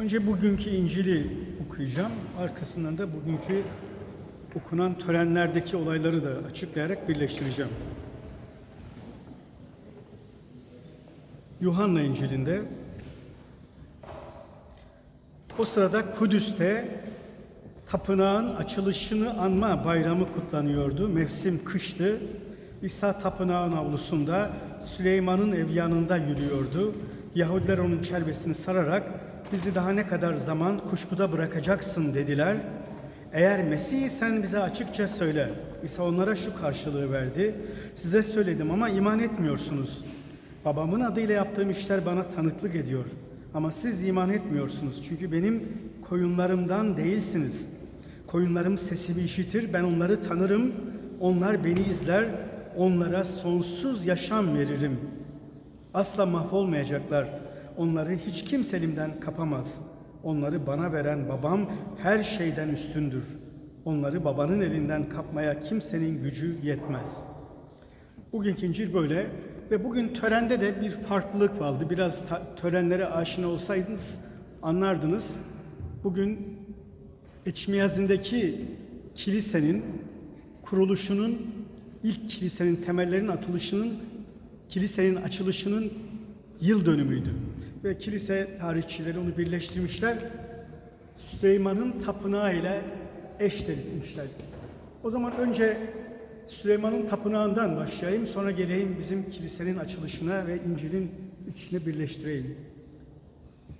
Önce bugünkü İncil'i okuyacağım. Arkasından da bugünkü okunan törenlerdeki olayları da açıklayarak birleştireceğim. Yuhanna İncil'inde o sırada Kudüs'te tapınağın açılışını anma bayramı kutlanıyordu. Mevsim kıştı. İsa tapınağın avlusunda Süleyman'ın ev yanında yürüyordu. Yahudiler onun çelbesini sararak bizi daha ne kadar zaman kuşkuda bırakacaksın dediler. Eğer Mesih sen bize açıkça söyle. İsa onlara şu karşılığı verdi. Size söyledim ama iman etmiyorsunuz. Babamın adıyla yaptığım işler bana tanıklık ediyor. Ama siz iman etmiyorsunuz. Çünkü benim koyunlarımdan değilsiniz. Koyunlarım sesimi işitir, ben onları tanırım. Onlar beni izler, onlara sonsuz yaşam veririm. Asla mahvolmayacaklar. Onları hiç kimse elimden kapamaz. Onları bana veren babam her şeyden üstündür. Onları babanın elinden kapmaya kimsenin gücü yetmez.'' Bugünkü İncil böyle ve bugün törende de bir farklılık vardı. Biraz törenlere aşina olsaydınız anlardınız. Bugün Eçmiyazin'deki kilisenin kuruluşunun ilk kilisenin temellerinin atılışının kilisenin açılışının yıl dönümüydü. Ve kilise tarihçileri onu birleştirmişler. Süleyman'ın tapınağı ile eşderitmişler. O zaman önce Süleyman'ın tapınağından başlayayım, sonra geleyim bizim kilisenin açılışına ve İncil'in içine birleştireyim.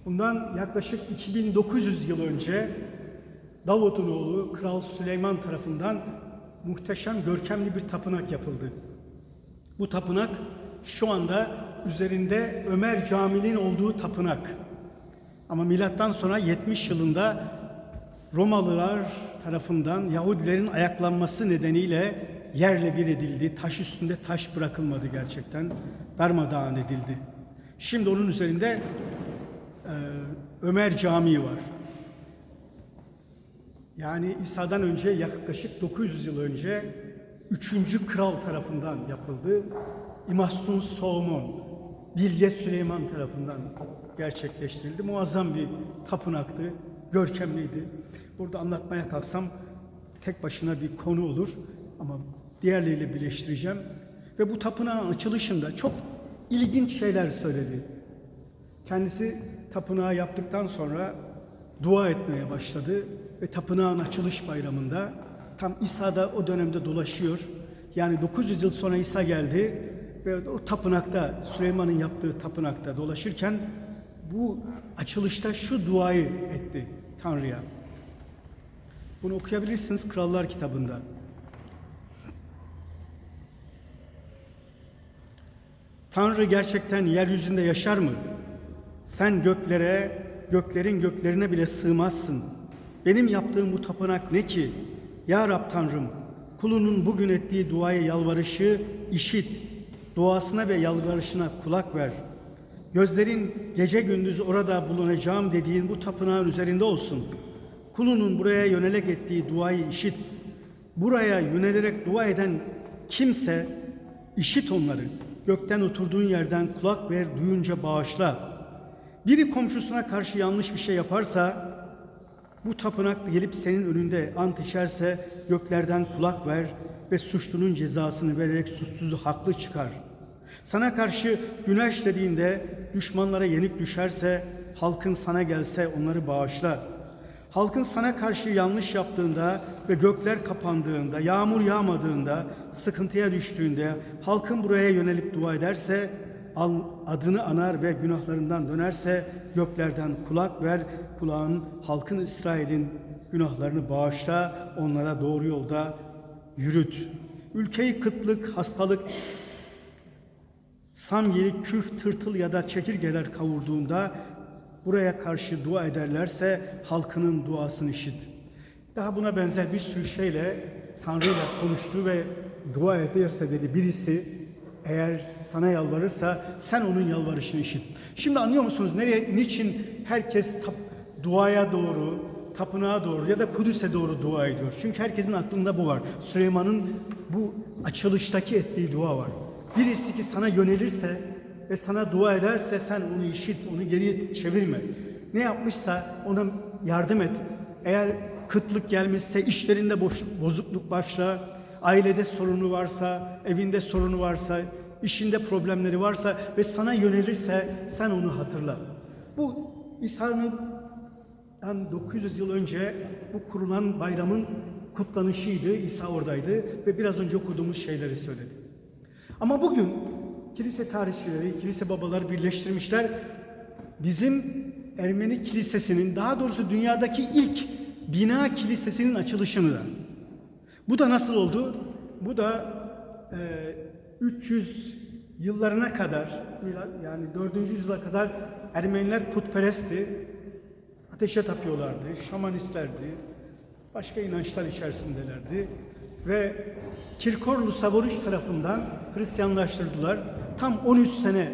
Bundan yaklaşık 2900 yıl önce Davud'un oğlu Kral Süleyman tarafından muhteşem, görkemli bir tapınak yapıldı. Bu tapınak şu anda üzerinde Ömer Camii'nin olduğu tapınak. Ama milattan sonra 70 yılında Romalılar tarafından Yahudilerin ayaklanması nedeniyle yerle bir edildi. Taş üstünde taş bırakılmadı gerçekten. Darmadağın edildi. Şimdi onun üzerinde e, Ömer Camii var. Yani İsa'dan önce yaklaşık 900 yıl önce 3. kral tarafından yapıldı. İmastun Solomon, Bilge Süleyman tarafından gerçekleştirildi. Muazzam bir tapınaktı, görkemliydi. Burada anlatmaya kalksam tek başına bir konu olur ama diğerleriyle birleştireceğim. Ve bu tapınağın açılışında çok ilginç şeyler söyledi. Kendisi tapınağı yaptıktan sonra dua etmeye başladı ve tapınağın açılış bayramında tam İsa da o dönemde dolaşıyor. Yani 900 yıl sonra İsa geldi ve o tapınakta Süleyman'ın yaptığı tapınakta dolaşırken bu açılışta şu duayı etti Tanrı'ya. Bunu okuyabilirsiniz Krallar kitabında. Tanrı gerçekten yeryüzünde yaşar mı? Sen göklere, göklerin göklerine bile sığmazsın. Benim yaptığım bu tapınak ne ki? Ya Rab Tanrım, kulunun bugün ettiği duaya yalvarışı işit. Duasına ve yalvarışına kulak ver. Gözlerin gece gündüz orada bulunacağım dediğin bu tapınağın üzerinde olsun. Kulunun buraya yönelik ettiği duayı işit. Buraya yönelerek dua eden kimse işit onları. Gökten oturduğun yerden kulak ver, duyunca bağışla. Biri komşusuna karşı yanlış bir şey yaparsa, bu tapınak gelip senin önünde ant içerse göklerden kulak ver ve suçlunun cezasını vererek suçsuzu haklı çıkar. Sana karşı güneş dediğinde düşmanlara yenik düşerse, halkın sana gelse onları bağışla. Halkın sana karşı yanlış yaptığında ve gökler kapandığında, yağmur yağmadığında, sıkıntıya düştüğünde, halkın buraya yönelip dua ederse, adını anar ve günahlarından dönerse göklerden kulak ver, kulağın halkın İsrail'in günahlarını bağışla, onlara doğru yolda yürüt. Ülkeyi kıtlık, hastalık, samyeli, küf, tırtıl ya da çekirgeler kavurduğunda buraya karşı dua ederlerse halkının duasını işit. Daha buna benzer bir sürü şeyle Tanrı ile konuştu ve dua ederse dedi birisi eğer sana yalvarırsa sen onun yalvarışını işit. Şimdi anlıyor musunuz nereye, niçin herkes tap, duaya doğru, tapınağa doğru ya da Kudüs'e doğru dua ediyor? Çünkü herkesin aklında bu var. Süleyman'ın bu açılıştaki ettiği dua var. Birisi ki sana yönelirse ve sana dua ederse sen onu işit, onu geri çevirme. Ne yapmışsa ona yardım et. Eğer kıtlık gelmişse, işlerinde boş, bozukluk başla, ailede sorunu varsa, evinde sorunu varsa, işinde problemleri varsa ve sana yönelirse sen onu hatırla. Bu İsa'nın yani 900 yıl önce bu kurulan bayramın kutlanışıydı. İsa oradaydı ve biraz önce okuduğumuz şeyleri söyledi. Ama bugün kilise tarihçileri, kilise babalar birleştirmişler. Bizim Ermeni kilisesinin daha doğrusu dünyadaki ilk bina kilisesinin açılışını da. Bu da nasıl oldu? Bu da e, 300 yıllarına kadar yani 4. yüzyıla kadar Ermeniler putperestti. Ateşe tapıyorlardı, şamanistlerdi, başka inançlar içerisindelerdi ve Kirkorlu Savoruş tarafından Hristiyanlaştırdılar. Tam 13 sene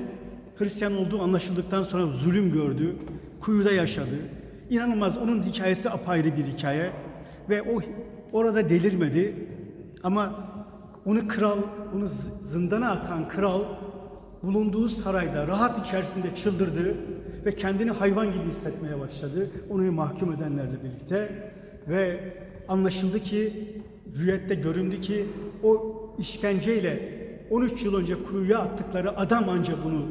Hristiyan olduğu anlaşıldıktan sonra zulüm gördü, kuyuda yaşadı. İnanılmaz onun hikayesi apayrı bir hikaye ve o orada delirmedi ama onu kral, onu zindana atan kral bulunduğu sarayda rahat içerisinde çıldırdı ve kendini hayvan gibi hissetmeye başladı. Onu mahkum edenlerle birlikte ve anlaşıldı ki rüyette göründü ki o işkenceyle 13 yıl önce kuyuya attıkları adam anca bunu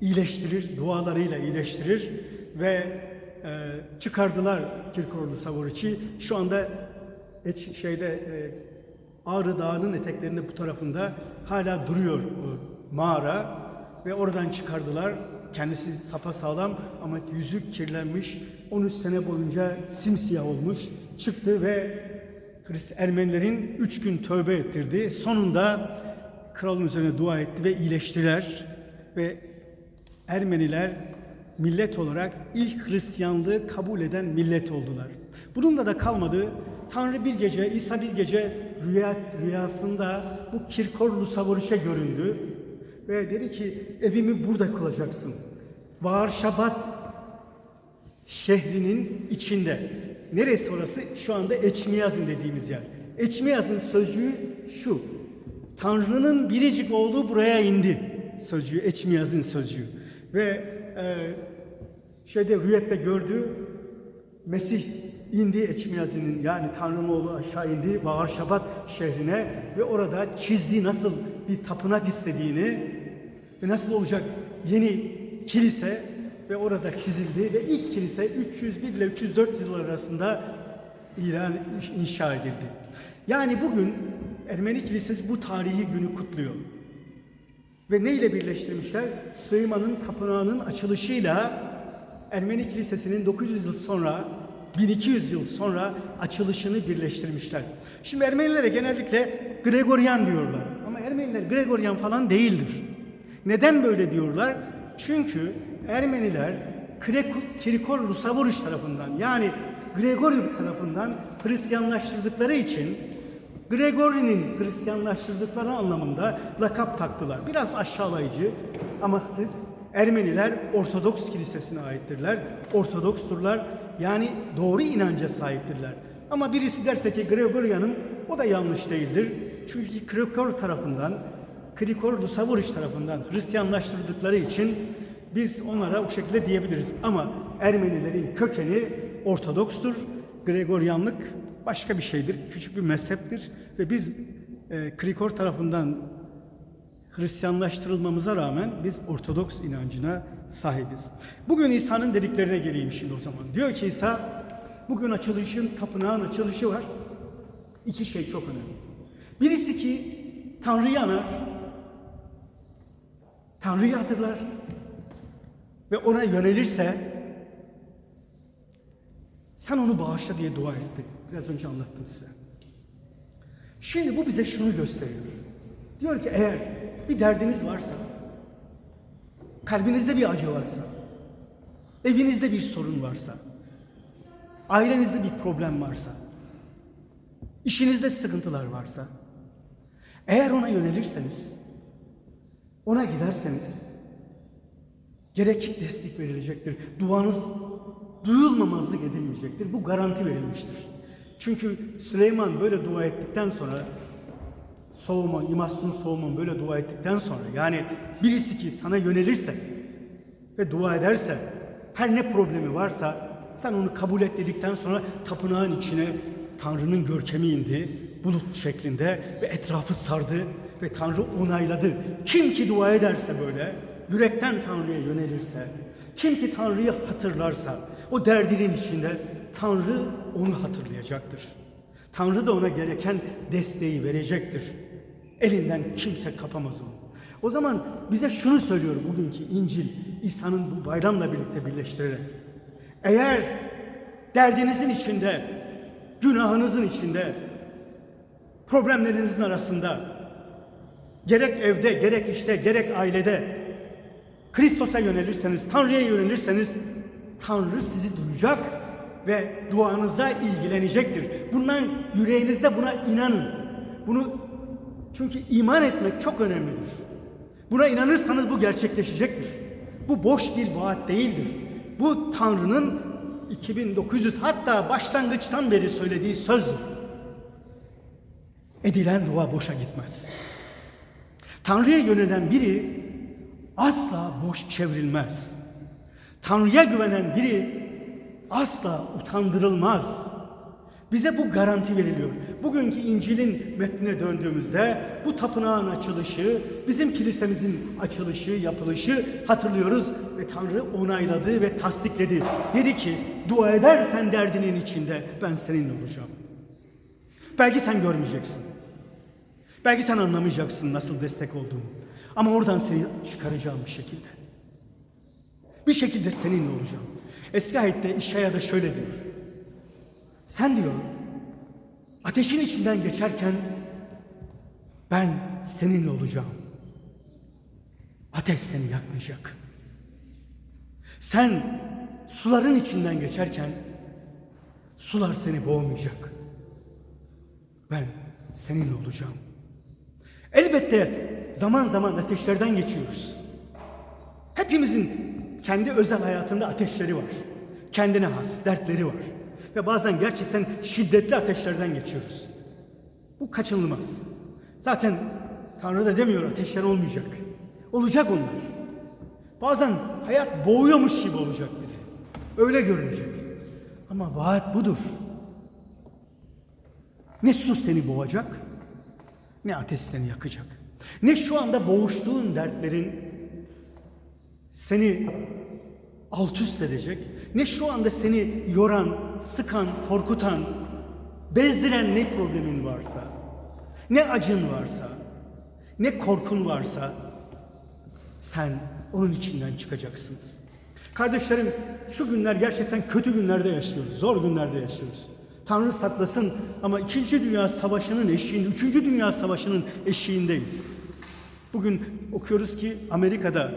iyileştirir, dualarıyla iyileştirir ve e, çıkardılar Kirkorlu Savoriç'i. Şu anda eç- şeyde e, Ağrı Dağı'nın eteklerinde bu tarafında hala duruyor o mağara ve oradan çıkardılar. Kendisi sapasağlam ama yüzü kirlenmiş. 13 sene boyunca simsiyah olmuş. Çıktı ve Hrist Ermenilerin üç gün tövbe ettirdi. Sonunda kralın üzerine dua etti ve iyileştiler. Ve Ermeniler millet olarak ilk Hristiyanlığı kabul eden millet oldular. Bununla da kalmadı. Tanrı bir gece, İsa bir gece rüyat, rüyasında bu Kirkorlu Savoriç'e göründü. Ve dedi ki evimi burada kuracaksın. Var Şabat şehrinin içinde. Neresi orası? Şu anda Eçmiyazın dediğimiz yer. Eçmiyazın sözcüğü şu. Tanrı'nın biricik oğlu buraya indi. Sözcüğü, Eçmiyazın sözcüğü. Ve e, şeyde rüyette gördü. Mesih indi Eçmiyazi'nin yani Tanrı'nın oğlu aşağı indi Bağır Şabat şehrine ve orada çizdiği nasıl bir tapınak istediğini ve nasıl olacak yeni kilise ve orada çizildi ve ilk kilise 301 ile 304 yıl arasında ilan inşa edildi. Yani bugün Ermeni Kilisesi bu tarihi günü kutluyor. Ve ne ile birleştirmişler? Süleyman'ın tapınağının açılışıyla Ermeni Kilisesi'nin 900 yıl sonra 1200 yıl sonra açılışını birleştirmişler. Şimdi Ermenilere genellikle Gregorian diyorlar. Ama Ermeniler Gregorian falan değildir. Neden böyle diyorlar? Çünkü Ermeniler Kirikor Lusavoriş tarafından yani Gregori tarafından Hristiyanlaştırdıkları için Gregori'nin Hristiyanlaştırdıkları anlamında lakap taktılar. Biraz aşağılayıcı ama Ermeniler Ortodoks kilisesine aittirler. Ortodoksturlar yani doğru inanca sahiptirler. Ama birisi derse ki Gregorian'ım o da yanlış değildir. Çünkü Krikor tarafından, Krikor Lusavoriş tarafından Hristiyanlaştırdıkları için biz onlara o şekilde diyebiliriz. Ama Ermenilerin kökeni Ortodokstur. Gregorianlık başka bir şeydir, küçük bir mezheptir ve biz e, Krikor tarafından Hristiyanlaştırılmamıza rağmen biz Ortodoks inancına sahibiz. Bugün İsa'nın dediklerine geleyim şimdi o zaman. Diyor ki İsa, bugün açılışın, tapınağın açılışı var. İki şey çok önemli. Birisi ki Tanrı'yı anar, Tanrı'yı hatırlar ve ona yönelirse sen onu bağışla diye dua etti. Biraz önce anlattım size. Şimdi bu bize şunu gösteriyor. Diyor ki eğer bir derdiniz varsa, kalbinizde bir acı varsa, evinizde bir sorun varsa, ailenizde bir problem varsa, işinizde sıkıntılar varsa, eğer ona yönelirseniz, ona giderseniz, gerek destek verilecektir. Duanız duyulmamazlık edilmeyecektir. Bu garanti verilmiştir. Çünkü Süleyman böyle dua ettikten sonra soğuma, İmastun soğuman böyle dua ettikten sonra yani birisi ki sana yönelirse ve dua ederse Her ne problemi varsa sen onu kabul et dedikten sonra tapınağın içine Tanrı'nın görkemi indi bulut şeklinde ve etrafı sardı ve Tanrı onayladı. Kim ki dua ederse böyle, yürekten Tanrı'ya yönelirse, kim ki Tanrı'yı hatırlarsa, o derdinin içinde Tanrı onu hatırlayacaktır. Tanrı da ona gereken desteği verecektir. Elinden kimse kapamaz onu. O zaman bize şunu söylüyor bugünkü İncil, İsa'nın bu bayramla birlikte birleştirerek. Eğer derdinizin içinde, günahınızın içinde, problemlerinizin arasında, gerek evde, gerek işte, gerek ailede Kristos'a yönelirseniz, Tanrı'ya yönelirseniz Tanrı sizi duyacak ve duanızda ilgilenecektir. Bundan yüreğinizde buna inanın. Bunu çünkü iman etmek çok önemlidir. Buna inanırsanız bu gerçekleşecektir. Bu boş bir vaat değildir. Bu Tanrı'nın 2900 hatta başlangıçtan beri söylediği sözdür. Edilen dua boşa gitmez. Tanrı'ya yönelen biri asla boş çevrilmez. Tanrı'ya güvenen biri asla utandırılmaz. Bize bu garanti veriliyor. Bugünkü İncil'in metnine döndüğümüzde bu tapınağın açılışı, bizim kilisemizin açılışı, yapılışı hatırlıyoruz ve Tanrı onayladı ve tasdikledi. Dedi ki dua edersen derdinin içinde ben seninle olacağım. Belki sen görmeyeceksin. Belki sen anlamayacaksın nasıl destek olduğumu. Ama oradan seni çıkaracağım bir şekilde. Bir şekilde seninle olacağım. Eski ayette İşaya da şöyle diyor. Sen diyor ateşin içinden geçerken ben seninle olacağım. Ateş seni yakmayacak. Sen suların içinden geçerken sular seni boğmayacak. Ben seninle olacağım. Elbette zaman zaman ateşlerden geçiyoruz. Hepimizin kendi özel hayatında ateşleri var. Kendine has dertleri var. Ve bazen gerçekten şiddetli ateşlerden geçiyoruz. Bu kaçınılmaz. Zaten Tanrı da demiyor ateşler olmayacak. Olacak onlar. Bazen hayat boğuyormuş gibi olacak bizi. Öyle görünecek. Ama vaat budur. Ne su seni boğacak, ne ateş seni yakacak. Ne şu anda boğuştuğun dertlerin seni alt üst edecek, ne şu anda seni yoran, sıkan, korkutan, bezdiren ne problemin varsa, ne acın varsa, ne korkun varsa sen onun içinden çıkacaksınız. Kardeşlerim şu günler gerçekten kötü günlerde yaşıyoruz, zor günlerde yaşıyoruz. Tanrı saklasın ama İkinci Dünya Savaşı'nın eşiğinde, Üçüncü Dünya Savaşı'nın eşiğindeyiz. Bugün okuyoruz ki Amerika'da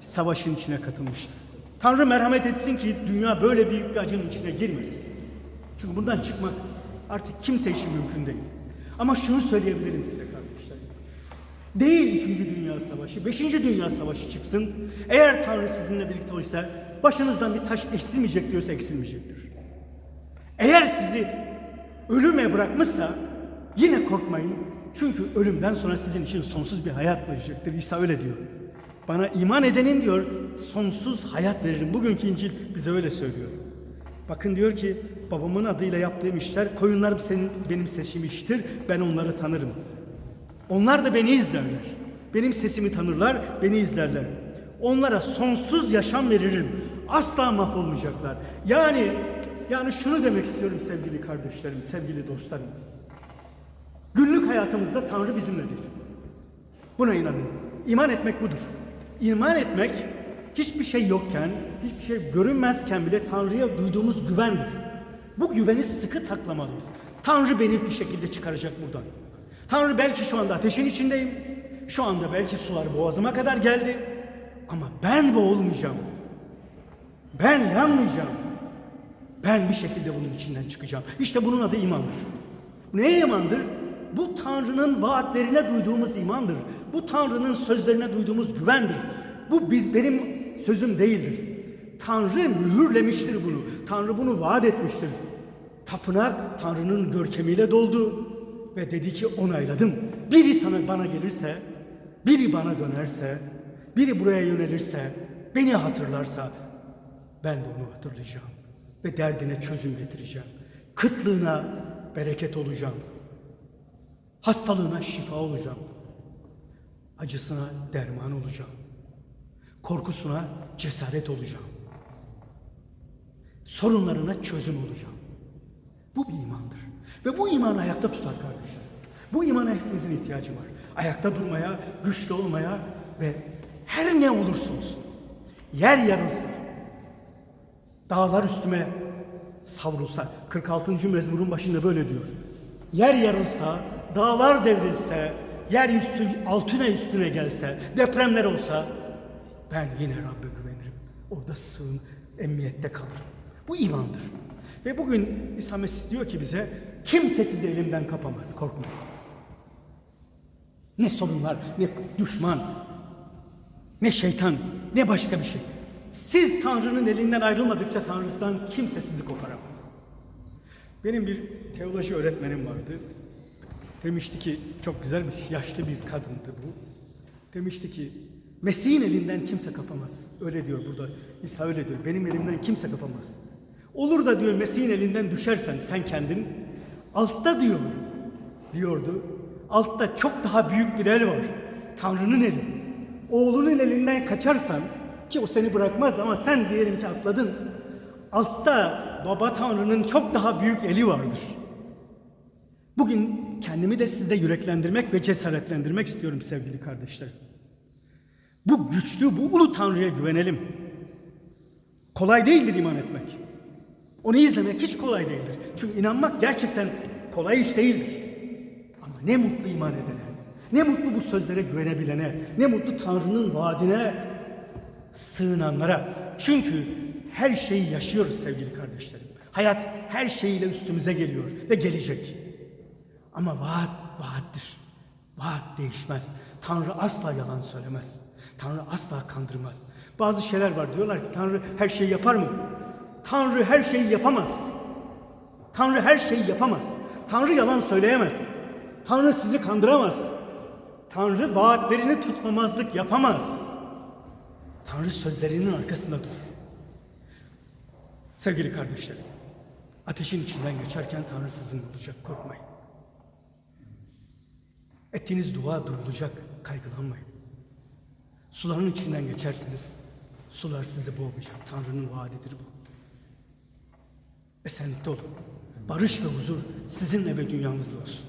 savaşın içine katılmıştı. Tanrı merhamet etsin ki dünya böyle büyük bir acının içine girmesin. Çünkü bundan çıkmak artık kimse için mümkün değil. Ama şunu söyleyebilirim size kardeşler. Değil 3. Dünya Savaşı, 5. Dünya Savaşı çıksın. Eğer Tanrı sizinle birlikte olursa başınızdan bir taş eksilmeyecek diyorsa eksilmeyecektir. Eğer sizi ölüme bırakmışsa yine korkmayın. Çünkü ölümden sonra sizin için sonsuz bir hayat başlayacaktır. İsa öyle diyor. Bana iman edenin diyor sonsuz hayat veririm. Bugünkü İncil bize öyle söylüyor. Bakın diyor ki babamın adıyla yaptığım işler koyunlarım senin benim seçim iştir. Ben onları tanırım. Onlar da beni izlerler. Benim sesimi tanırlar, beni izlerler. Onlara sonsuz yaşam veririm. Asla mahvolmayacaklar. Yani yani şunu demek istiyorum sevgili kardeşlerim, sevgili dostlarım. Günlük hayatımızda Tanrı bizimledir. Buna inanın. İman etmek budur. İman etmek hiçbir şey yokken, hiçbir şey görünmezken bile Tanrı'ya duyduğumuz güvendir. Bu güveni sıkı taklamalıyız. Tanrı beni bir şekilde çıkaracak buradan. Tanrı belki şu anda ateşin içindeyim. Şu anda belki sular boğazıma kadar geldi. Ama ben boğulmayacağım. Ben yanmayacağım. Ben bir şekilde bunun içinden çıkacağım. İşte bunun adı imandır. Ne imandır? Bu Tanrı'nın vaatlerine duyduğumuz imandır. Bu Tanrı'nın sözlerine duyduğumuz güvendir. Bu biz benim sözüm değildir. Tanrı mühürlemiştir bunu. Tanrı bunu vaat etmiştir. Tapınak Tanrı'nın görkemiyle doldu ve dedi ki onayladım. Biri sana bana gelirse, biri bana dönerse, biri buraya yönelirse, beni hatırlarsa ben de onu hatırlayacağım. Ve derdine çözüm getireceğim. Kıtlığına bereket olacağım. Hastalığına şifa olacağım. Acısına derman olacağım. Korkusuna cesaret olacağım. Sorunlarına çözüm olacağım. Bu bir imandır. Ve bu imanı ayakta tutar kardeşler. Bu imana hepimizin ihtiyacı var. Ayakta durmaya, güçlü olmaya ve her ne olursa olsun. Yer yarılsa, dağlar üstüme savrulsa, 46. mezmurun başında böyle diyor. Yer yarılsa, dağlar devrilse, yer üstü, altına üstüne gelse, depremler olsa, ben yine Rabbe güvenirim. Orada sığın, emniyette kalırım. Bu imandır. Ve bugün İsa Mesih diyor ki bize, kimse sizi elimden kapamaz, korkmayın. Ne sorunlar, ne düşman, ne şeytan, ne başka bir şey. Siz Tanrı'nın elinden ayrılmadıkça Tanrı'dan kimse sizi koparamaz. Benim bir teoloji öğretmenim vardı. Demişti ki, çok güzel bir yaşlı bir kadındı bu. Demişti ki, Mesih'in elinden kimse kapamaz. Öyle diyor burada. İsa öyle diyor. Benim elimden kimse kapamaz. Olur da diyor Mesih'in elinden düşersen sen kendin altta diyor diyordu. Altta çok daha büyük bir el var. Tanrı'nın eli. Oğlunun elinden kaçarsan ki o seni bırakmaz ama sen diyelim ki atladın. Altta baba Tanrı'nın çok daha büyük eli vardır. Bugün kendimi de sizde yüreklendirmek ve cesaretlendirmek istiyorum sevgili kardeşler. Bu güçlü, bu ulu Tanrı'ya güvenelim. Kolay değildir iman etmek. Onu izlemek hiç kolay değildir. Çünkü inanmak gerçekten kolay iş değildir. Ama ne mutlu iman edene, ne mutlu bu sözlere güvenebilene, ne mutlu Tanrı'nın vaadine sığınanlara. Çünkü her şeyi yaşıyoruz sevgili kardeşlerim. Hayat her şeyiyle üstümüze geliyor ve gelecek. Ama vaat vaattir. Vaat değişmez. Tanrı asla yalan söylemez. Tanrı asla kandırmaz. Bazı şeyler var diyorlar ki Tanrı her şeyi yapar mı? Tanrı her şeyi yapamaz. Tanrı her şeyi yapamaz. Tanrı yalan söyleyemez. Tanrı sizi kandıramaz. Tanrı vaatlerini tutmamazlık yapamaz. Tanrı sözlerinin arkasında dur. Sevgili kardeşlerim, ateşin içinden geçerken Tanrı sizin olacak, korkmayın. Ettiğiniz dua duyulacak, kaygılanmayın. Suların içinden geçerseniz, sular sizi boğmayacak. Tanrı'nın vaadidir bu. Esenlikte olun. Barış ve huzur sizinle ve dünyamızda olsun.